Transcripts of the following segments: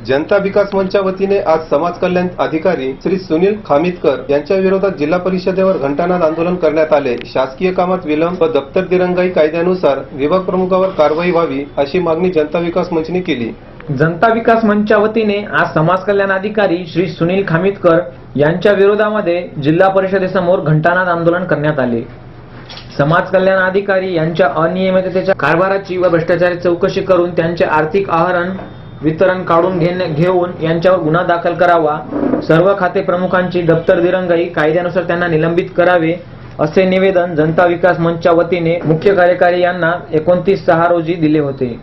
जनता विकास मंचच्या वतीने आज समाज कल्याण अधिकारी श्री सुनील खामितकर यांच्या विरोधात जिल्हा परिषदेवर घंटानाद आंदोलन करण्यात आले. शासकीय कामात विलंब व दप्तर दिरंगाई कायद्यानुसार विभाग प्रमुखावर कारवाई व्हावी अशी मागणी जनता विकास मंचने केली. जनता विकास मंचच्या वतीने आज समाज कल्याण अधिकारी श्री सुनील खामितकर यांच्या विरोधामध्ये जिल्हा परिषदेसमोर घंटानाद आंदोलन करण्यात आले. समाज कल्याण अधिकारी यांच्या अनियमिततेच्या कारभाराची व भ्रष्टाचाराची चौकशी करून त्यांचे आर्थिक आहरण वितरण काढून घेणे घेऊन यांच्यावर गुन्हा दाखल करावा. सर्व खाते प्रमुखांची दप्तर दिरंगाई कायद्यानुसार त्यांना निलंबित करावे असे निवेदन जनता विकास मंचच्या वतीने मुख्य कार्यकारी यांना एकोणतीस सहा रोजी दिले होते.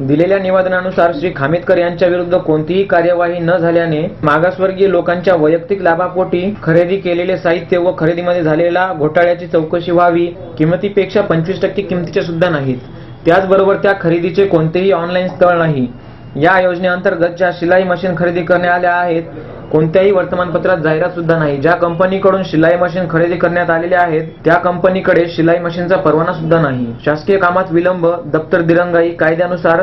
दिलेल्या निवेदनानुसार श्री खामितकर यांच्या विरुद्ध कोणतीही कार्यवाही न झाल्याने मागासवर्गीय लोकांच्या वैयक्तिक लाभापोटी खरेदी केलेले साहित्य व खरेदीमध्ये झालेल्या घोटाळ्याची चौकशी व्हावी किमतीपेक्षा पंचवीस टक्के किमतीच्या सुद्धा नाहीत. त्याचबरोबर त्या खरेदीचे कोणतेही ऑनलाईन स्थळ नाही. या योजनेअंतर्गत ज्या शिलाई मशीन खरेदी करण्यात आल्या आहेत कोणत्याही वर्तमानपत्रात जाहिरात सुद्धा नाही. ज्या कंपनीकडून शिलाई मशीन खरेदी करण्यात आलेल्या आहेत त्या कंपनीकडे शिलाई मशीनचा परवाना सुद्धा नाही. शासकीय कामात विलंब दप्तर दिरंगाई कायद्यानुसार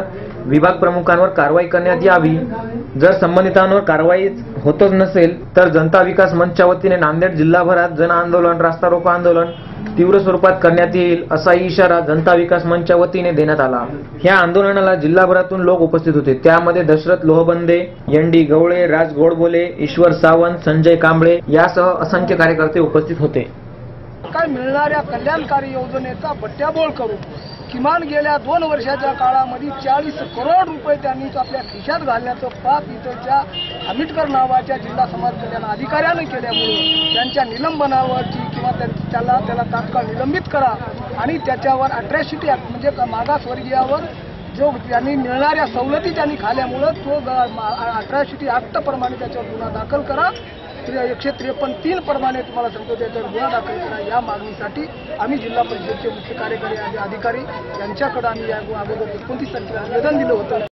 विभाग प्रमुखांवर कारवाई करण्यात यावी. जर संबंधितांवर कारवाई होतच नसेल तर जनता विकास मंचच्या वतीने नांदेड जिल्हाभरात जन आंदोलन रास्ता रोको आंदोलन तीव्र स्वरूपात करण्यात येईल असाही इशारा जनता विकास मंचच्या वतीने देण्यात आला. या आंदोलनाला जिल्हाभरातून लोक उपस्थित होते. त्यामध्ये दशरथ लोहबंदे यंडी गवळे राज गोडबोले ईश्वर सावंत संजय कांबळे यासह असंख्य कार्यकर्ते उपस्थित होते. काय मिळणाऱ्या कल्याणकारी योजनेचा बट्ट्याबोळ करू किमान गेल्या दोन वर्षाच्या काळामध्ये चाळीस करोड रुपये त्यांनी आपल्या खिशात घालण्याचं पाप इथंच्या आंबेडकर नावाच्या जिल्हा समाज कल्याण अधिकाऱ्यानं केल्यामुळे त्यांच्या निलंबनावरची किंवा त्याला त्याला तात्काळ निलंबित करा आणि त्याच्यावर अट्रॅसिटी ऍक्ट म्हणजे मागासवर्गीयावर जो त्यांनी मिळणाऱ्या सवलती त्यांनी खाल्यामुळं तो अट्रॅसिटी ऍक्टप्रमाणे त्याच्यावर गुन्हा दाखल करा. त्रे- एकशे त्रेपन्न तीन प्रमाणे तुम्हाला सांगतो त्याच्यावर गुन्हा दाखल करा या मागणीसाठी आम्ही जिल्हा परिषदेचे मुख्य कार्यकारी अधिकारी यांच्याकडे आम्ही या अगोदर एकोणतीस तारखेला निवेदन दिलं होतं.